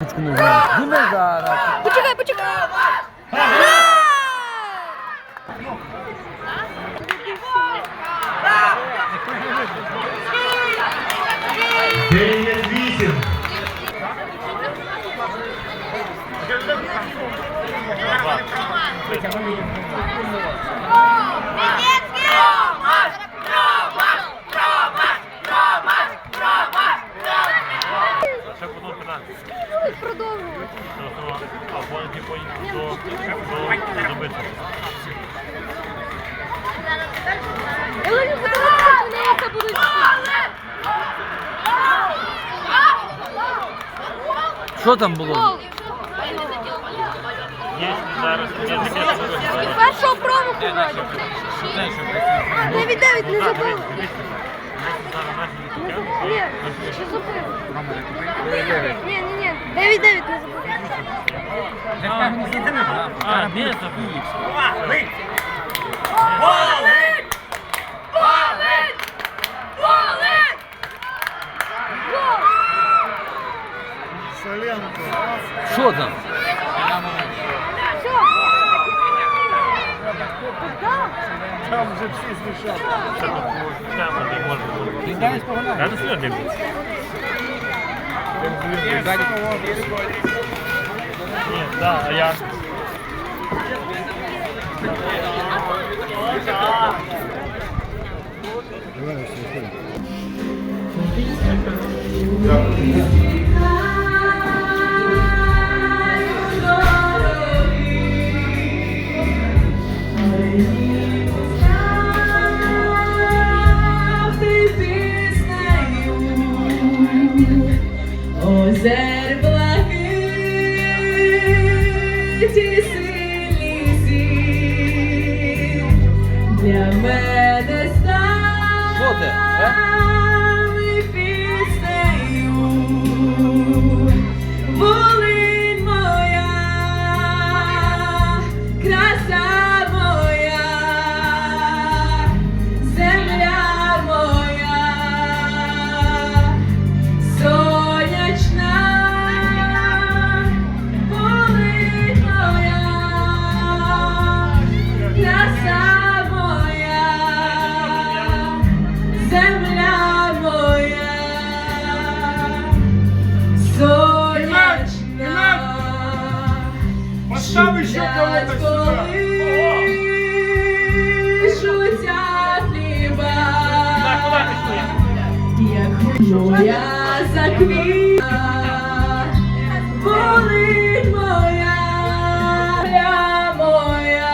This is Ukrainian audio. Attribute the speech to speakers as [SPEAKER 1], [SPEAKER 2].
[SPEAKER 1] Диме зараз.
[SPEAKER 2] Почекай, почекай.
[SPEAKER 3] Дев'ять вісім.
[SPEAKER 4] Ще по одному питанню.
[SPEAKER 2] Продовжуй.
[SPEAKER 4] А вони типу до, до, до битви.
[SPEAKER 2] Я лише зараз вони це будуть.
[SPEAKER 1] Що там було?
[SPEAKER 2] Першого промаху вроді. А, 9-9 не забили. Не забили. Ні? Ні, ні, ні. 9-9 не забили.
[SPEAKER 4] А, ні, забили.
[SPEAKER 1] Що там?
[SPEAKER 3] Там вже всі знущали.
[SPEAKER 4] Це тут тема не може бути. Я не сильно дивлюсь. Ні, да, а я...
[SPEAKER 5] Озер блакиті сильні сі, для мене
[SPEAKER 1] Що
[SPEAKER 3] Там еще кого-то сюда.
[SPEAKER 5] Пишуться хліба.
[SPEAKER 4] Як моя заквіта, болить
[SPEAKER 5] моя, моя, моя.